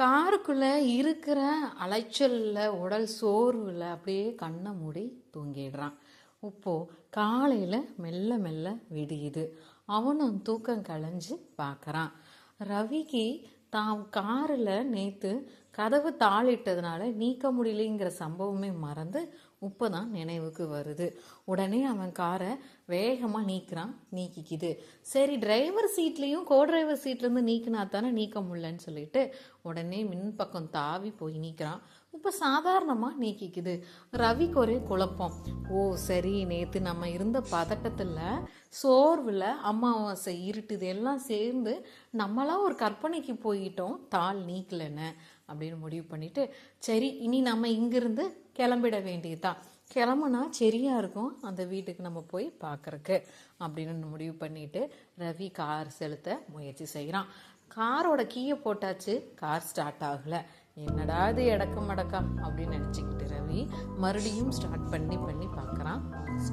காருக்குள்ளே இருக்கிற அலைச்சலில் உடல் சோர்வில் அப்படியே கண்ணை மூடி தூங்கிடுறான். இப்போது காலையில் மெல்ல மெல்ல விடியுது. அவனும் தூக்கம் களைஞ்சு பார்க்குறான் ரவிக்கு தான் காரில் நேற்று கதவு தாளிட்டதுனால நீக்க முடியலைங்கிற சம்பவமே மறந்து இப்போ தான் நினைவுக்கு வருது. உடனே அவன் காரை வேகமாக நீக்கிறான் நீக்கிக்குது. சரி டிரைவர் சீட்லேயும் கோ டிரைவர் சீட்லேருந்து நீக்கினா தானே நீக்க முடியலன்னு சொல்லிட்டு உடனே மின் பக்கம் தாவி போய் நீக்கிறான். இப்போ சாதாரணமாக நீக்கிக்குது. ரவிக்கு ஒரே குழப்பம். ஓ சரி நேற்று நம்ம இருந்த பதட்டத்தில் சோர்வில் அமாவாசை இருட்டுது எல்லாம் சேர்ந்து நம்மளாம் ஒரு கற்பனைக்கு போயிட்டோம் தாள் நீக்கலைன்னு அப்படின்னு முடிவு பண்ணிவிட்டு சரி இனி நம்ம இங்கிருந்து கிளம்பிட வேண்டியதுதான் கிளம்புனா சரியாக இருக்கும் அந்த வீட்டுக்கு நம்ம போய் பார்க்குறக்கு அப்படின்னு முடிவு பண்ணிட்டு ரவி கார் செலுத்த முயற்சி செய்கிறான் காரோட கீயை போட்டாச்சு கார் ஸ்டார்ட் ஆகலை. என்னடா இது இடக்கம் மடக்கா அப்படின்னு நினச்சிக்கிட்டு ரவி மறுபடியும் ஸ்டார்ட் பண்ணி பண்ணி பார்க்குறான்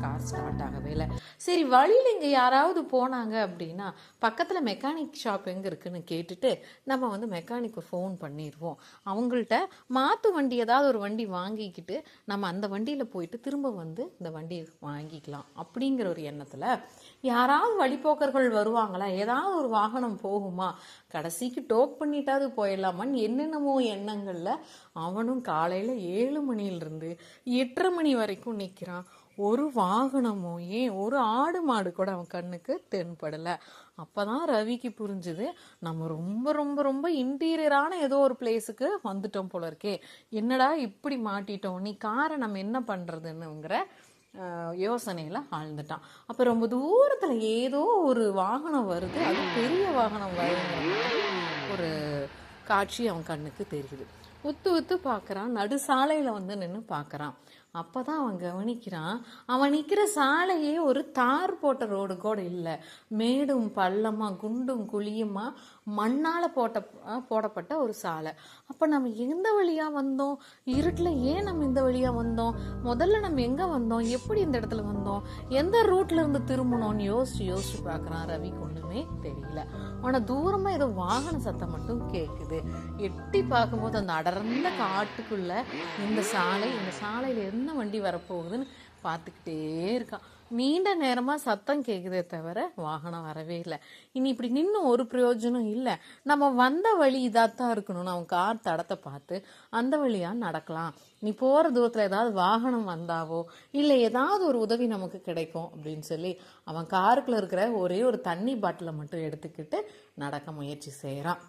கார் ஸ்டார்ட் ஆகவே இல்லை. சரி வழியில் இங்கே யாராவது போனாங்க அப்படின்னா பக்கத்தில் மெக்கானிக் ஷாப் எங்கே இருக்குன்னு கேட்டுட்டு நம்ம வந்து மெக்கானிக்கு ஃபோன் பண்ணிடுவோம் அவங்கள்ட்ட மாற்று வண்டி ஏதாவது ஒரு வண்டி வாங்கிக்கிட்டு நம்ம அந்த வண்டியில் போயிட்டு திரும்ப வந்து இந்த வண்டியை வாங்கிக்கலாம் அப்படிங்கிற ஒரு எண்ணத்தில் யாராவது வழிப்போக்கர்கள் வருவாங்களா? ஏதாவது ஒரு வாகனம் போகுமா? கடைசிக்கு டோக் பண்ணிட்டாவது போயிடலாமான்னு என்னென்னமோ எண்ணங்களில் அவனும் காலையில் ஏழு மணியிலிருந்து எட்டரை மணி வரைக்கும் நிற்கிறான் ஒரு வாகனமோ ஏன் ஒரு ஆடு மாடு கூட அவன் கண்ணுக்கு தென்படலை. அப்பதான் ரவிக்கு புரிஞ்சுது நம்ம ரொம்ப ரொம்ப ரொம்ப இன்டீரியரான ஏதோ ஒரு பிளேஸுக்கு வந்துட்டோம் போல இருக்கே. என்னடா இப்படி மாட்டிட்டோம்? நீ காரை நம்ம என்ன பண்ணுறதுன்னுங்கிற யோசனையில் ஆழ்ந்துட்டான். அப்போ ரொம்ப தூரத்தில் ஏதோ ஒரு வாகனம் வருது. அது பெரிய வாகனம் வருது ஒரு காட்சி அவன் கண்ணுக்கு தெரியுது. உத்து உத்து பார்க்குறான். நடு சாலையில் வந்து நின்று பார்க்குறான். அப்போ தான் அவன் கவனிக்கிறான். அவன் நிற்கிற சாலையே ஒரு தார் போட்ட ரோடு கூட இல்லை. மேடும் பள்ளமாக குண்டும் குழியுமா மண்ணால் போட்ட போடப்பட்ட ஒரு சாலை. அப்போ நம்ம எந்த வழியாக வந்தோம்? இருட்டில் ஏன் நம்ம இந்த வழியாக வந்தோம்? முதல்ல நம்ம எங்கே வந்தோம்? எப்படி இந்த இடத்துல வந்தோம்? எந்த ரூட்ல இருந்து திரும்பணும்னு யோசிச்சு யோசிச்சு பார்க்குறான் ரவிக்கு ஒன்றுமே தெரியல. ஆனால் தூரமாக ஏதோ வாகன சத்தம் மட்டும் கேட்குது எட்டி பார்க்கும்போது அந்த அடர்ந்த காட்டுக்குள்ள இந்த சாலை இந்த சாலையிலேருந்து என்ன வண்டி வரப்போகுதுன்னு பார்த்துக்கிட்டே இருக்கான். நீண்ட நேரமாக சத்தம் கேட்குதே தவிர வாகனம் வரவே இல்லை. இனி இப்படி நின்று ஒரு பிரயோஜனம் இல்லை. நம்ம வந்த வழி இதாகத்தான் இருக்கணும்னு அவன் கார் தடத்தை பார்த்து அந்த வழியாக நடக்கலாம். நீ போகிற தூரத்தில் ஏதாவது வாகனம் வந்தாவோ இல்லை ஏதாவது ஒரு உதவி நமக்கு கிடைக்கும் அப்படின்னு சொல்லி அவன் காருக்குள்ளே இருக்கிற ஒரே ஒரு தண்ணி பாட்டிலை மட்டும் எடுத்துக்கிட்டு நடக்க முயற்சி செய்கிறான்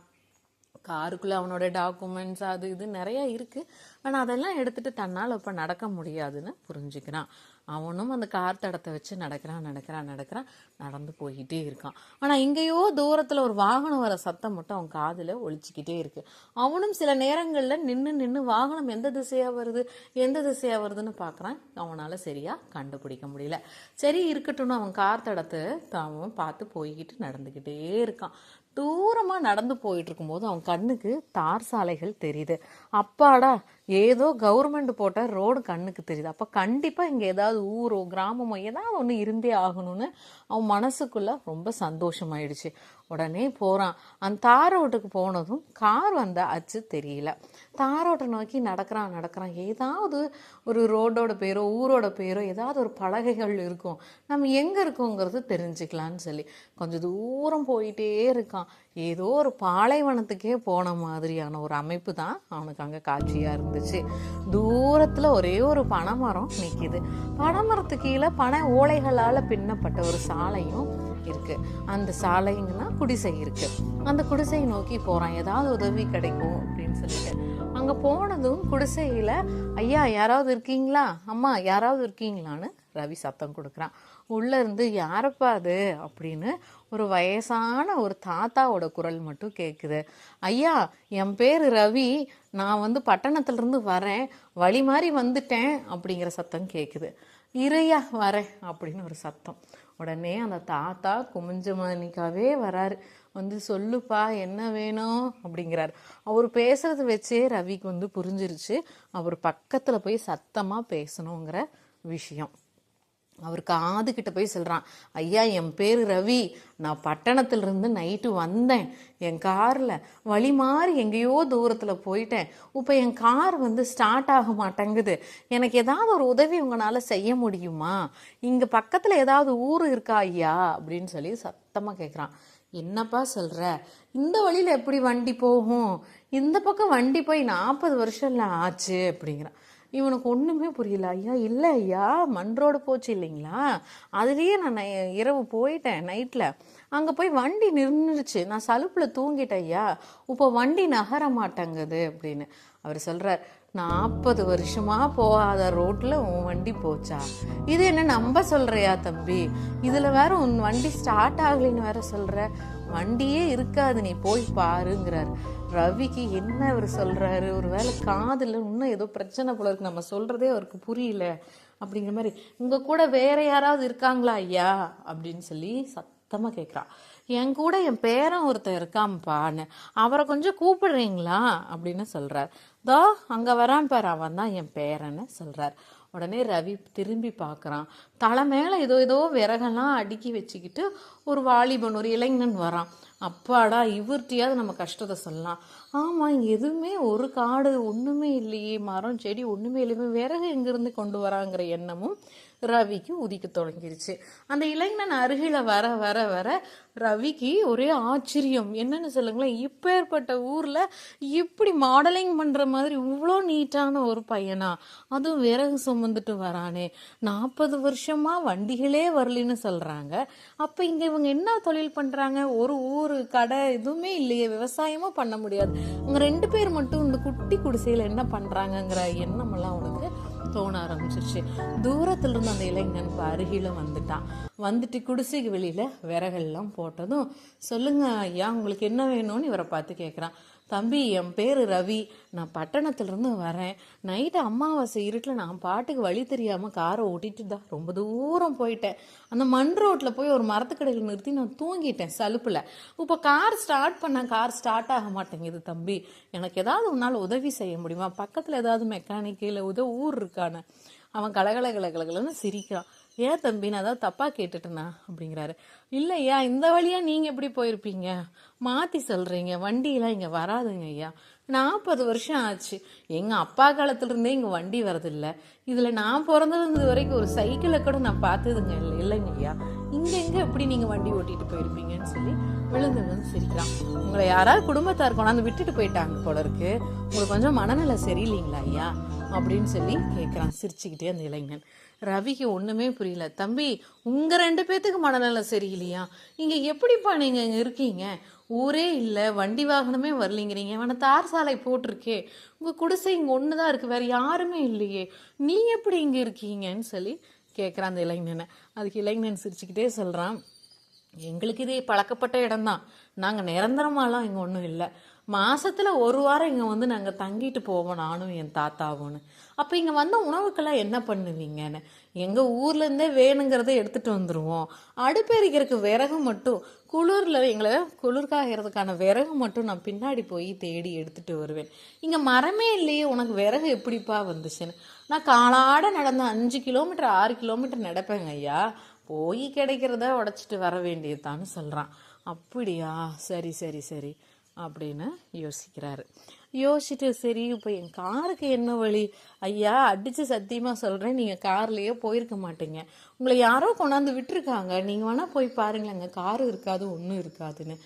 காருக்குள்ளே அவனோட டாக்குமெண்ட்ஸ் அது இது நிறைய இருக்குது ஆனால் அதெல்லாம் எடுத்துகிட்டு தன்னால் இப்போ நடக்க முடியாதுன்னு புரிஞ்சுக்கிறான். அவனும் அந்த கார் தடத்தை வச்சு நடக்கிறான் நடக்கிறான் நடக்கிறான் நடந்து போய்கிட்டே இருக்கான். ஆனால் இங்கேயோ தூரத்தில் ஒரு வாகனம் வர சத்தம் மட்டும் அவன் காதில் ஒழிச்சிக்கிட்டே இருக்கு. அவனும் சில நேரங்களில் நின்று நின்று வாகனம் எந்த திசையாக வருது எந்த திசையாக வருதுன்னு பார்க்குறான் அவனால் சரியாக கண்டுபிடிக்க முடியல. சரி இருக்கட்டும்னு அவன் கார் தடத்தை அவன் பார்த்து போய்கிட்டு நடந்துக்கிட்டே இருக்கான். தூரமாக நடந்து போயிட்டு இருக்கும்போது அவன் கண்ணுக்கு தார் சாலைகள் தெரியுது. அப்பாடா ஏதோ கவர்மெண்ட் போட்ட ரோடு கண்ணுக்கு தெரியுது. அப்போ கண்டிப்பாக இங்கே ஏதாவது ஊரோ கிராமமோ ஏதாவது ஒன்று இருந்தே ஆகணும்னு அவன் மனசுக்குள்ள ரொம்ப சந்தோஷமாயிடுச்சு. உடனே போகிறான் அந்த தாரோட்டுக்கு போனதும் கார் வந்த அச்சு தெரியல. தாரோட்டை நோக்கி நடக்கிறான் நடக்கிறான். ஏதாவது ஒரு ரோடோட பேரோ ஊரோட பேரோ ஏதாவது ஒரு பலகைகள் இருக்கும். நம்ம எங்கே இருக்கோங்கிறது தெரிஞ்சுக்கலான்னு சொல்லி. கொஞ்சம் தூரம் போயிட்டே இருக்கான். ஏதோ ஒரு பாலைவனத்துக்கே போன மாதிரியான ஒரு அமைப்பு தான் அவனுக்கு அங்கே காட்சியாக இருந்துச்சு. தூரத்தில் ஒரே ஒரு பனைமரம் நிற்கிது பனைமரத்துக்கு கீழே பனை ஓலைகளால் பின்னப்பட்ட ஒரு சாலையும் இருக்கு. அந்த சாலைங்கன்னா குடிசை இருக்கு. அந்த குடிசையை நோக்கி போகிறான் ஏதாவது உதவி கிடைக்கும் அப்படின்னு சொல்லிட்டு. அங்கே போனதும் குடிசையில் ஐயா யாராவது இருக்கீங்களா? அம்மா யாராவது இருக்கீங்களான்னு ரவி சத்தம் கொடுக்குறான். உள்ளேருந்து யாரப்பா அது? அப்படின்னு ஒரு வயசான ஒரு தாத்தாவோட குரல் மட்டும் கேட்குது ஐயா என் பேர் ரவி. நான் வந்து பட்டணத்துலேருந்து வரேன். வழி மாதிரி வந்துட்டேன் அப்படிங்கிற சத்தம் கேட்குது இறையா வரேன் அப்படின்னு ஒரு சத்தம். உடனே அந்த தாத்தா குமிஞ்சமானிக்காவே வராரு. வந்து சொல்லுப்பா என்ன வேணும்? அப்படிங்கிறார். அவர் பேசுறது வச்சே ரவிக்கு வந்து புரிஞ்சிருச்சு. அவர் பக்கத்தில் போய் சத்தமாக பேசணுங்கிற விஷயம். அவர் காதுகிட்ட போய் சொல்கிறான் ஐயா என் பேர் ரவி. நான் பட்டணத்திலிருந்து நைட்டு வந்தேன். என் காரில் வழி மாறி எங்கேயோ தூரத்தில் போயிட்டேன். இப்போ என் கார் வந்து ஸ்டார்ட் ஆக மாட்டேங்குது. எனக்கு ஏதாவது ஒரு உதவி உங்களால செய்ய முடியுமா? இங்க பக்கத்துல ஏதாவது ஊர் இருக்கா ஐயா? அப்படின்னு சொல்லி சத்தமா கேக்குறான். என்னப்பா சொல்ற? இந்த வழியில எப்படி வண்டி போகும்? இந்த பக்கம் வண்டி போய் நாற்பது வருஷம்ல ஆச்சு அப்படிங்கிறான். இவனுக்கு ஒன்றுமே புரியல. ஐயா இல்லை ஐயா மண் ரோடு போச்சு இல்லைங்களா? அதுலேயே நான் நை- இரவு போயிட்டேன் நைட்டில் அங்கே போய் வண்டி நின்றுச்சு நான் சலுப்பில் தூங்கிட்டேன் ஐயா. இப்போ வண்டி நகர மாட்டேங்குது அப்படின்னு. அவர் சொல்கிறார் நாற்பது வருஷமா போகாத ரோட்டில் உன் வண்டி போச்சா? இது என்ன நம்ப சொல்றியா தம்பி? இதில் வேற உன் வண்டி ஸ்டார்ட் ஆகலைன்னு வேற சொல்ற. வண்டியே இருக்காது நீ போய் பாருங்கிறார். ரவிக்கு என்ன அவர் சொல்கிறாரு ஒரு வேளை காதில் இன்னும் ஏதோ பிரச்சனை போல இருக்கு. நம்ம சொல்கிறதே அவருக்கு புரியல. அப்படிங்கிற மாதிரி உங்கள் கூட வேற யாராவது இருக்காங்களா ஐயா? அப்படின்னு சொல்லி சத்தமாக கேட்குறா என் கூட என் பேரன் ஒருத்தன் இருக்காம்ப்பான்னு அவரை கொஞ்சம் கூப்பிடுறீங்களா? அப்படின்னு சொல்கிறார் தோ அங்கே வரான் பாரு. அவன் தான் என் பேரன்னு சொல்கிறார் உடனே ரவி திரும்பி பார்க்குறான். தலை மேலே ஏதோ ஏதோ விறகெல்லாம் அடுக்கி வச்சுக்கிட்டு ஒரு வாலிபன் ஒரு இளைஞன் வரான். அப்பாடா இவர்ட்டியாவது நம்ம கஷ்டத்தை சொல்லலாம். ஆமாம் எதுவுமே ஒரு காடு ஒன்றுமே இல்லையே மரம் செடி ஒன்றுமே இல்லையே விறகு எங்கேருந்து கொண்டு வராங்கிற எண்ணமும் ரவிக்கு உதிக்க தொடங்கிருச்சு. அந்த இளைஞன் அருகில் வர வர வர ரவிக்கு ஒரே ஆச்சரியம். என்னன்னு சொல்லுங்களேன் இப்பேற்பட்ட ஊரில் இப்படி மாடலிங் பண்ணுற மாதிரி இவ்வளோ நீட்டான ஒரு பையனா? அதுவும் விறகு சுமந்துட்டு வரானே. நாற்பது வருஷமாக வண்டிகளே வரலன்னு சொல்கிறாங்க அப்போ இங்கே இவங்க என்ன தொழில் பண்ணுறாங்க ஒரு ஊர் கடை எதுவுமே இல்லையே. விவசாயமும் பண்ண முடியாது. இவங்க ரெண்டு பேர் மட்டும் இந்த குட்டி குடிசையில் என்ன பண்ணுறாங்கங்கிற எண்ணம் எல்லாம் உனக்கு தோண ஆரம்பிச்சிருச்சு. தூரத்துல இருந்து அந்த இளைஞன் இப்போ அருகில வந்துட்டான் வந்துட்டு குடிசைக்கு வெளியில விறகெல்லாம் போட்டதும் சொல்லுங்க ஐயா உங்களுக்கு என்ன வேணும்னு இவரை பார்த்து கேட்குறான் தம்பி என் பேர் ரவி. நான் பட்டணத்துலேருந்து வரேன். நைட்டு அம்மாவாசை இருட்டில் நான் பாட்டுக்கு வழி தெரியாமல் காரை ஓட்டிட்டு தான் ரொம்ப தூரம் போயிட்டேன். அந்த மண் ரோட்டில் போய் ஒரு மரத்துக்கடையில் நிறுத்தி நான் தூங்கிட்டேன் சலுப்பில். இப்போ கார் ஸ்டார்ட் பண்ண கார் ஸ்டார்ட் ஆக மாட்டேங்குது தம்பி. எனக்கு ஏதாவது உன்னால் உதவி செய்ய முடியுமா? பக்கத்தில் ஏதாவது மெக்கானிக்கில் இல்லை ஊர் இருக்கான அவன் கலகல கலகலன்னு சிரிக்கிறான். ஏன் தம்பி நான் ஏதாவது தப்பாக கேட்டுட்டேனா? அப்படிங்கிறாரு. இல்லையா இந்த வழியா நீங்கள் எப்படி போயிருப்பீங்க? மாற்றி சொல்கிறீங்க வண்டியெலாம் இங்கே வராதுங்க ஐயா. நாற்பது வருஷம் ஆச்சு. எங்கள் அப்பா காலத்துல இருந்தே வண்டி வரதில்ல. இதில் நான் பிறந்தது வரைக்கும் ஒரு சைக்கிளை கூட நான் பார்த்ததுங்க இல்லை இல்லைங்க ஐயா. இங்கே எங்கே எப்படி நீங்கள் வண்டி ஓட்டிட்டு போயிருப்பீங்கன்னு சொல்லி விழுந்து விழுந்து சிரிக்கிறான். உங்களை யாராவது குடும்பத்தார் கொண்டாந்து விட்டுட்டு போயிட்டாங்க போல இருக்கு. உங்களுக்கு கொஞ்சம் மனநிலை சரியில்லைங்களா ஐயா? அப்படின்னு சொல்லி கேட்குறான் சிரிச்சுக்கிட்டே அந்த இளைஞன். ரவிக்கு ஒன்றுமே புரியல. தம்பி உங்கள் ரெண்டு பேர்த்துக்கு மனநல சரியில்லையா? இங்கே எப்படிப்பா நீங்கள் இங்கே இருக்கீங்க? ஊரே இல்லை வண்டி வாகனமே வரலைங்கிறீங்க. வேணா தார் சாலை போட்டிருக்கே. உங்கள் குடிசை இங்கே ஒன்று தான் இருக்குது வேற யாருமே இல்லையே. நீ எப்படி இங்கே இருக்கீங்கன்னு சொல்லி கேட்குறான் அந்த இளைஞனை. அதுக்கு இளைஞன் சிரிச்சுக்கிட்டே சொல்கிறான் எங்களுக்கு இதே பழக்கப்பட்ட இடம்தான். நாங்கள் நிரந்தரமாலாம் இங்கே ஒன்றும் இல்லை. மாசத்துல ஒரு வாரம் இங்க வந்து நாங்க தங்கிட்டு போவோம் நானும் என் தாத்தாவும்னு. அப்ப இங்க வந்த உணவுக்கெல்லாம் என்ன பண்ணுவீங்கன்னு? எங்க ஊர்ல இருந்தே வேணுங்கிறத எடுத்துட்டு வந்துருவோம். அடுப்பெரிக்கிறதுக்கு விறகு மட்டும் குளிர்ல எங்களை குளிர்காகிறதுக்கான விறகு மட்டும் நான் பின்னாடி போய் தேடி எடுத்துட்டு வருவேன். இங்க மரமே இல்லையே உனக்கு விறகு எப்படிப்பா வந்துச்சுன்னு? நான் காலாட நடந்த அஞ்சு கிலோமீட்டர் ஆறு கிலோமீட்டர் நடப்பேங்க ஐயா. போய் கிடைக்கிறத உடச்சிட்டு வர வேண்டியதான்னு சொல்றான். அப்படியா? சரி சரி சரி. அப்படின்னு யோசிக்கிறாரு. யோசிச்சுட்டு சரி இப்போ என் காருக்கு என்ன வழி? ஐயா அடிச்சு சத்தியமா சொல்றேன். நீங்க கார்லேயே போயிருக்க மாட்டீங்க. உங்களை யாரோ கொண்டாந்து விட்டுருக்காங்க. நீங்க வேணா போய் பாருங்களேங்க காரு இருக்காது ஒன்றும் இருக்காதுன்னு.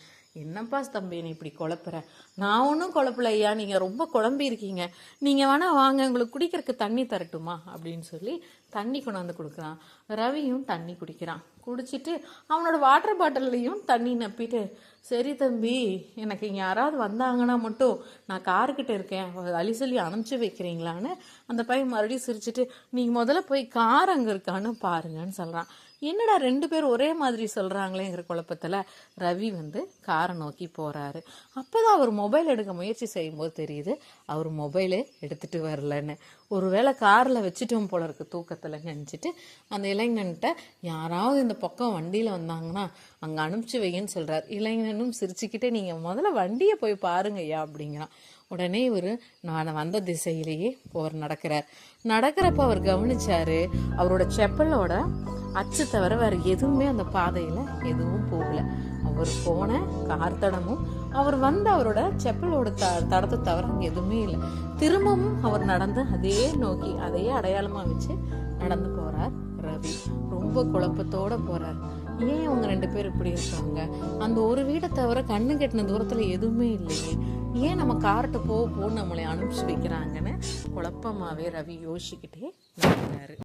என்னப்பா தம்பி நீ இப்படி குழப்புற? நான் ஒன்றும் குழப்பல ஐயா. நீங்கள் ரொம்ப குழம்பி இருக்கீங்க. நீங்கள் வேணால் வாங்க உங்களுக்கு குடிக்கிறதுக்கு தண்ணி தரட்டுமா? அப்படின்னு சொல்லி தண்ணி கொண்டாந்து கொடுக்குறான். ரவியும் தண்ணி குடிக்கிறான். குடிச்சிட்டு அவனோட வாட்டர் பாட்டில்லையும் தண்ணி நப்பிட்டு சரி தம்பி எனக்கு இங்கே யாராவது வந்தாங்கன்னா மட்டும் நான் காருக்கிட்ட இருக்கேன். அழி சொல்லி அனுப்பிச்சு வைக்கிறீங்களான்னு? அந்த பையன் மறுபடியும் சிரிச்சிட்டு நீங்கள் முதல்ல போய் கார் அங்கே இருக்கான்னு பாருங்கன்னு சொல்கிறான் என்னடா ரெண்டு பேர் ஒரே மாதிரி சொல்கிறாங்களேங்கிற குழப்பத்தில் ரவி வந்து காரை நோக்கி போகிறாரு அப்போதான் அவர் மொபைல் எடுக்க முயற்சி செய்யும்போது தெரியுது அவர் மொபைலே எடுத்துட்டு வரலன்னு. ஒருவேளை காரில் வச்சுட்டோம் போல இருக்கு தூக்கத்தில் நினச்சிட்டு அந்த இளைஞன்கிட்ட யாராவது இந்த பக்கம் வண்டியில் வந்தாங்கன்னா அங்கே அனுப்பிச்சு வைங்கன்னு சொல்கிறார் இளைஞனும் சிரிச்சுக்கிட்டே நீங்கள் முதல்ல வண்டியை போய் பாருங்க ஐயா அப்படிங்கிறான். உடனே இவர் நான் வந்த திசையிலேயே போர் நடக்கிறார். நடக்கிறப்ப அவர் கவனிச்சாரு அவரோட செப்பலோட அச்சு தவிர வேற எதுவுமே அந்த பாதையில எதுவும் போகல. அவர் போன கார் தடமும் அவர் வந்த அவரோட செப்பலோட த தடத்தை தவிர அங்கே எதுவுமே இல்லை. திரும்பவும் அவர் நடந்து அதே நோக்கி அதே அடையாளமா வச்சு நடந்து போறார் ரவி. ரொம்ப குழப்பத்தோட போறார். ஏன் அவங்க ரெண்டு பேர் இப்படி இருக்காங்க? அந்த ஒரு வீடை தவிர கண்ணு கெட்டின தூரத்துல எதுவுமே இல்லையே. ஏன் நம்ம கார்ட்ட போக போன்னு நம்மளை அனுப்பிச்சு வைக்கிறாங்கன்னு குழப்பமாவே ரவி யோசிச்சுக்கிட்டே நடந்தாரு